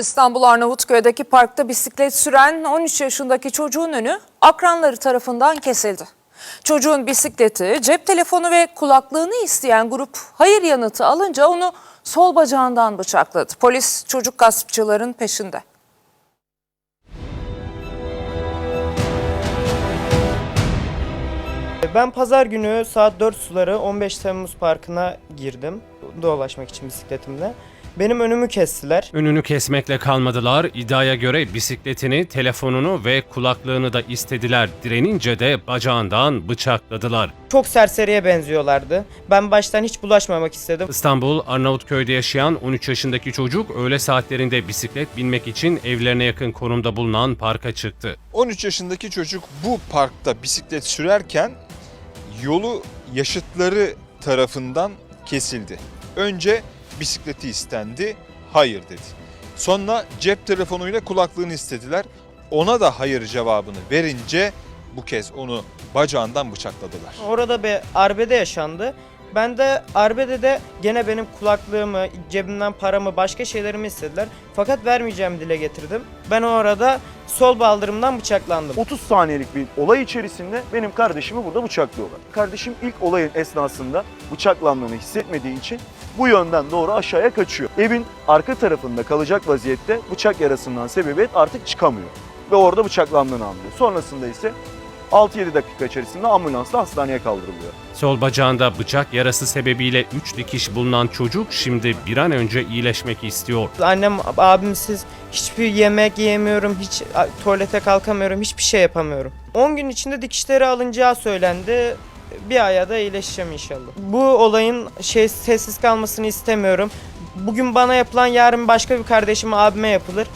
İstanbul Arnavutköy'deki parkta bisiklet süren 13 yaşındaki çocuğun önü akranları tarafından kesildi. Çocuğun bisikleti, cep telefonu ve kulaklığını isteyen grup hayır yanıtı alınca onu sol bacağından bıçakladı. Polis çocuk gaspçıların peşinde. Ben pazar günü saat 4 suları 15 Temmuz Parkı'na girdim dolaşmak için bisikletimle. Benim önümü kestiler. Önünü kesmekle kalmadılar. İddiaya göre bisikletini, telefonunu ve kulaklığını da istediler. Direnince de bacağından bıçakladılar. Çok serseriye benziyorlardı. Ben baştan hiç bulaşmamak istedim. İstanbul Arnavutköy'de yaşayan 13 yaşındaki çocuk öğle saatlerinde bisiklet binmek için evlerine yakın konumda bulunan parka çıktı. 13 yaşındaki çocuk bu parkta bisiklet sürerken yolu yaşıtları tarafından kesildi. Önce bisikleti istendi, hayır dedi. Sonra cep telefonuyla kulaklığını istediler. Ona da hayır cevabını verince bu kez onu bacağından bıçakladılar. Orada bir arbede yaşandı. Ben de arbedede gene benim kulaklığımı, cebimden paramı, başka şeylerimi istediler. Fakat vermeyeceğimi dile getirdim. Ben o arada sol baldırımdan bıçaklandım. 30 saniyelik bir olay içerisinde benim kardeşimi burada bıçaklıyorlar. Kardeşim ilk olayın esnasında bıçaklandığını hissetmediği için bu yönden doğru aşağıya kaçıyor. Evin arka tarafında kalacak vaziyette bıçak yarasından sebebiyet artık çıkamıyor. Ve orada bıçaklandığını anlıyor. Sonrasında ise 6-7 dakika içerisinde ambulansla hastaneye kaldırılıyor. Sol bacağında bıçak yarası sebebiyle 3 dikiş bulunan çocuk şimdi bir an önce iyileşmek istiyor. Annem, abimsiz hiçbir yemek yiyemiyorum, hiç tuvalete kalkamıyorum, hiçbir şey yapamıyorum. 10 gün içinde dikişleri alınacağı söylendi. Bir aya da iyileşeceğim inşallah. Bu olayın şey sessiz kalmasını istemiyorum. Bugün bana yapılan yarın başka bir kardeşime, abime yapılır.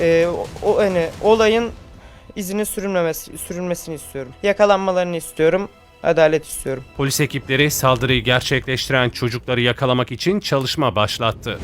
Ee, o, o hani olayın izini sürülmemesi, sürülmesini istiyorum. Yakalanmalarını istiyorum. Adalet istiyorum. Polis ekipleri saldırıyı gerçekleştiren çocukları yakalamak için çalışma başlattı.